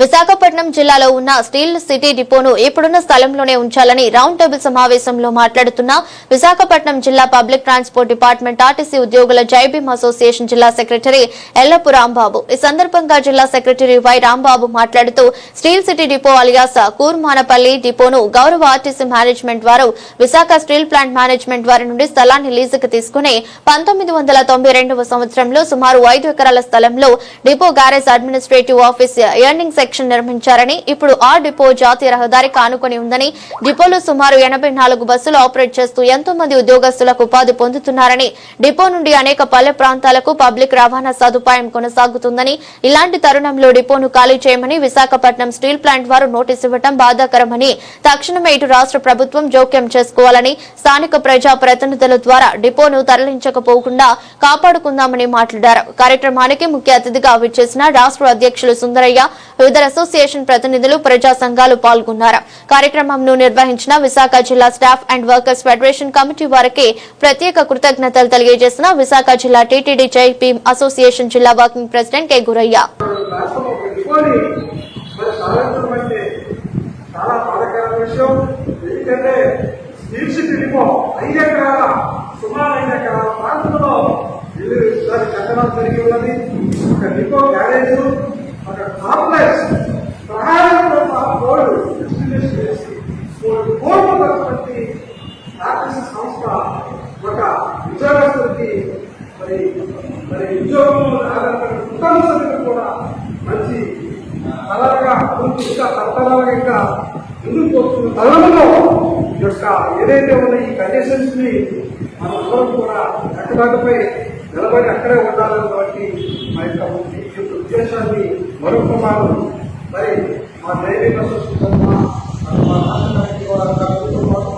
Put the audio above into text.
విశాఖపట్నం జిల్లాలో ఉన్న steel city డిపోను ఇప్పుడున్న స్థలంలోనే ఉంచాలని రౌండ్ టేబుల్ సమావేశంలో మాట్లాడుతున్న విశాఖపట్నం జిల్లా పబ్లిక్ ట్రాన్స్పోర్ట్ డిపార్ట్మెంట్ ఆర్టీసీ ఉద్యోగుల జైబీమ్ అసోసియేషన్ జిల్లా సెక్రటరీ ఎల్లపు రాంబాబు. ఈ సందర్భంగా జిల్లా సెక్రటరీ వై రాంబాబు మాట్లాడుతూ steel city depot alias Kurmanapalli డిపోను గౌరవ ఆర్టీసీ మేనేజ్మెంట్ వారు విశాఖ స్టీల్ ప్లాంట్ మేనేజ్మెంట్ వారి నుండి స్థలాన్ని లీజుకు తీసుకుని పంతొమ్మిది వందల తొంభై రెండవ సంవత్సరంలో సుమారు ఐదు ఎకరాల స్థలంలో depot garage administrative office earning section నిర్మించారు. చేశారని ఇప్పుడు ఆ డిపో జాతీయ రహదారికి ఆనుకొని ఉందని డిపోలో సుమారు ఎనభై నాలుగు బస్సులు ఆపరేట్ చేస్తూ ఎంతో మంది ఉద్యోగస్తులకు ఉపాధి పొందుతున్నారని డిపో నుండి అనేక పల్లె ప్రాంతాలకు పబ్లిక్ రవాణా సదుపాయం కొనసాగుతుందని ఇలాంటి తరుణంలో డిపోను ఖాళీ చేయమని విశాఖపట్నం స్టీల్ ప్లాంట్ వారు నోటీసు ఇవ్వడం బాధాకరమని తక్షణమే ఇటు రాష్ట్ర ప్రభుత్వం జోక్యం చేసుకోవాలని స్థానిక ప్రజా ప్రతినిధుల ద్వారా డిపోను తరలించకపోకుండా కాపాడుకుందామని మాట్లాడారు. కార్యక్రమానికి ముఖ్య అతిథిగా విచ్చేసిన రాష్ట్ర అధ్యక్షులు సుందరయ్య వివిధ అసోసియేషన్ ప్రతినిధులు ప్రజా సంఘాలు పాల్గొన్నారు కార్యక్రమంను నిర్వహించిన విశాఖ జిల్లా staff and workers federation committee వారికి ప్రత్యేక కృతజ్ఞతలు తెలియజేసిన విశాఖ జిల్లా టీటీడీ జైపీ అసోసియేషన్ జిల్లా వర్కింగ్ ప్రెసిడెంట్ కె గురయ్య సుమారు ఐదు ఎకరాల ప్రాంతంలో కట్టడం జరిగి ఉన్నది ఒక డిపో గ్యారేజ్ ఒక కాంప్లెక్స్ ప్రహారంలో ఆ బోర్డు మూడు కోట్ల పరపతి ఆర్టీసీ సంస్థ ఒక ఉద్యోగస్తులకి మరి మరి ఉద్యోగంలో కుటుంబ సభ్యులు కూడా మంచి తలగా ముందు ఇంకా తరతరాలుగా ఇంకా ముందుకు పోతున్న తరుణంలో ఈ యొక్క ఏదైతే ఉన్న ఈ కండిషన్స్ని మన అందరం కూడా కట్టుబాటుపై నిలబడి అక్కడే ఉండాలన్నటువంటి మా యొక్క ఉద్దేశాన్ని మరొక మరి మరి మా డ్రైవింగ్ అసోసియేషన్ మా మా